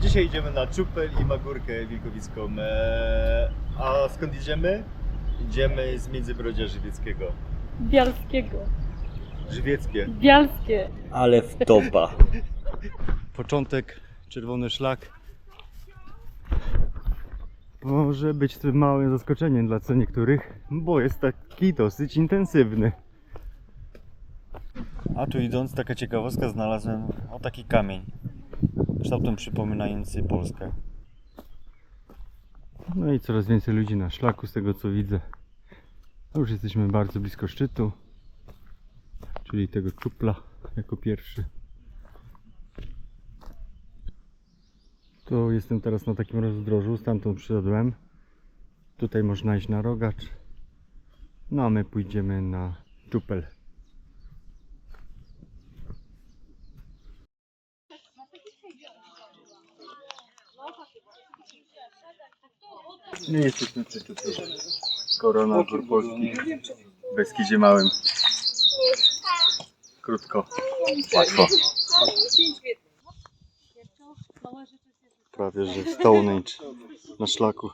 Dzisiaj idziemy na Czupel i Magórkę Wilkowicką. Eee, a skąd idziemy? Idziemy z Międzybrodzia Żywieckiego. Bialskiego. Żywieckie. Bialskie. Ale w topa. Początek, czerwony szlak. Może być to małym zaskoczeniem dla co niektórych, bo jest taki dosyć intensywny. A tu idąc, taka ciekawostka, znalazłem o taki kamień. Kształtem przypominający Polskę. No i coraz więcej ludzi na szlaku, z tego co widzę. Już jesteśmy bardzo blisko szczytu, czyli tego czupla jako pierwszy. To jestem teraz na takim rozdrożu, stamtąd przyszedłem. Tutaj można iść na rogacz. No a my pójdziemy na czupel. I jesteśmy przy czuplu. Korona Gór Polskich. W Beskidzie Małym. Krótko, łatwo. Prawie że Stonehenge na szlaku.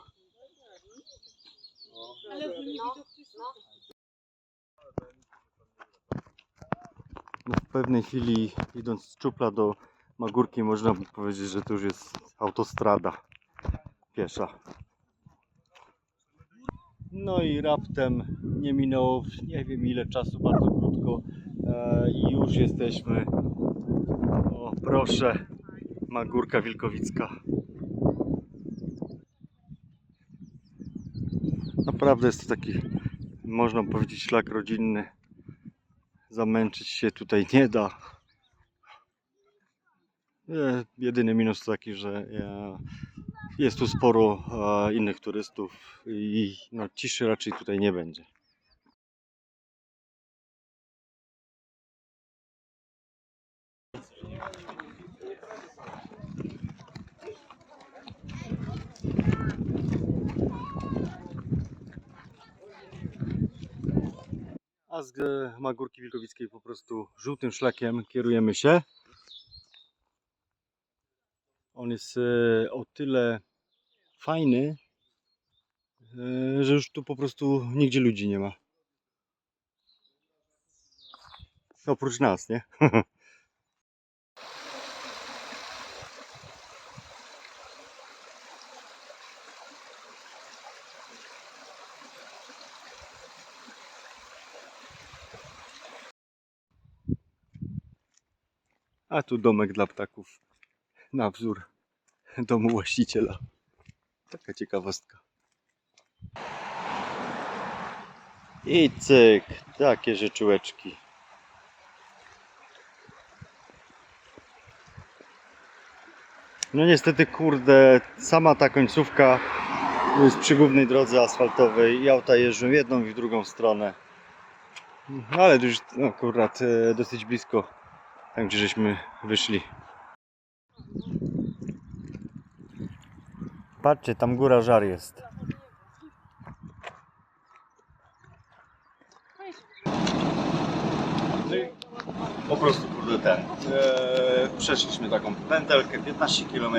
No w pewnej chwili idąc z Czupla do Magórki można by powiedzieć, że to już jest autostrada piesza. No i raptem nie minęło nie wiem ile czasu, bardzo krótko e, i już jesteśmy. O proszę, Magórka Wilkowicka. Naprawdę jest to taki, można powiedzieć, szlak rodzinny. Zamęczyć się tutaj nie da. E, Jedyny minus to taki, że e, jest tu sporo e, innych turystów i no, ciszy raczej tutaj nie będzie. A z Magórki Wilkowickiej po prostu żółtym szlakiem kierujemy się. On jest e, o tyle fajny, e, że już tu po prostu nigdzie ludzi nie ma. Oprócz nas, nie? A tu domek dla ptaków na wzór domu właściciela. Taka ciekawostka. I cyk, takie rzeczułeczki. No niestety, kurde, sama ta końcówka jest przy głównej drodze asfaltowej i auta jeżdżą w jedną i w drugą stronę. Ale to już no, akurat dosyć blisko, tam gdzie żeśmy wyszli. Patrzcie, tam góra żar jest. Po prostu kurde ten. E, przeszliśmy taką pętelkę 15 km.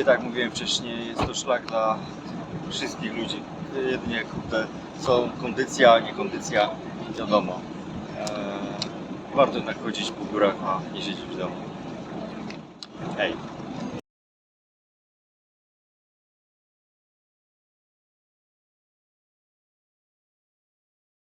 I tak mówiłem wcześniej, jest to szlak dla wszystkich ludzi. Jedynie kurde, co kondycja, nie kondycja, wiadomo. E, warto jednak chodzić po górach, a nie siedzieć w domu. Hej.